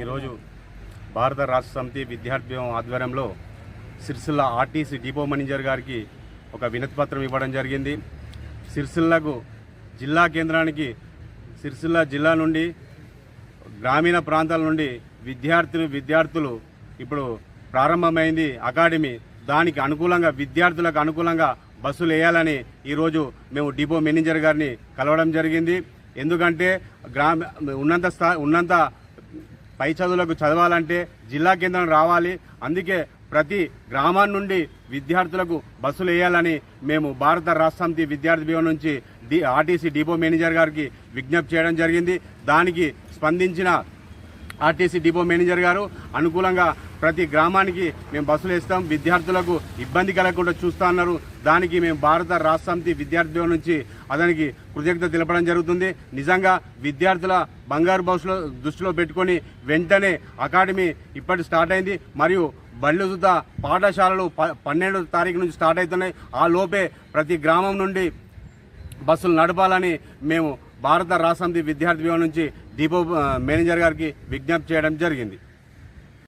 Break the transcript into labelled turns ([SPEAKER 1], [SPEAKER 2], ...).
[SPEAKER 1] ఈరోజు భారత రాష్ట్ర సమితి విద్యార్థి ఆధ్వర్యంలో సిరిసిల్ల ఆర్టీసీ డిపో మేనేజర్ గారికి ఒక వినతి పత్రం ఇవ్వడం జరిగింది. సిరిసిల్లకు జిల్లా కేంద్రానికి సిరిసిల్ల జిల్లా నుండి గ్రామీణ ప్రాంతాల నుండి విద్యార్థులు విద్యార్థులు ఇప్పుడు ప్రారంభమైంది. అకాడమీ దానికి అనుకూలంగా విద్యార్థులకు అనుకూలంగా బస్సులు వేయాలని ఈరోజు మేము డిపో మేనేజర్ గారిని కలవడం జరిగింది. ఎందుకంటే గ్రామ ఉన్నంత స్థా ఉన్నంత పై చదువులకు చదవాలంటే జిల్లా కేంద్రం రావాలి. అందుకే ప్రతి గ్రామం నుండి విద్యార్థులకు బస్సులు వేయాలని మేము భారత రాష్ట్రంతి విద్యార్థి భవన్ నుంచి డి ఆర్టీసీ డిపో మేనేజర్ గారికి విజ్ఞప్తి చేయడం జరిగింది. దానికి స్పందించిన ఆర్టీసీ డిపో మేనేజర్ గారు. అనుకూలంగా ప్రతి గ్రామానికి మేము బస్సులు వేస్తాం. విద్యార్థులకు ఇబ్బంది కలగకుండా చూస్తా అన్నారు. దానికి మేము భారత రాష్ట్ర సమితి నుంచి అతనికి కృతజ్ఞత తెలపడం జరుగుతుంది. నిజంగా విద్యార్థుల బంగారు బస్సులో దృష్టిలో పెట్టుకొని వెంటనే అకాడమీ ఇప్పటి స్టార్ట్ అయింది. మరియు బళ్ళు సుద్ధా పాఠశాలలు ప- పన్నెండో తారీఖు నుంచి స్టార్ట్ అవుతున్నాయి. ఆ లోపే ప్రతి గ్రామం నుండి బస్సులు నడపాలని మేము భారత రాష్ట్ర విద్యార్థి భవన్ నుంచి డిపో మేనేజర్ గారికి విజ్ఞప్తి చేయడం జరిగింది.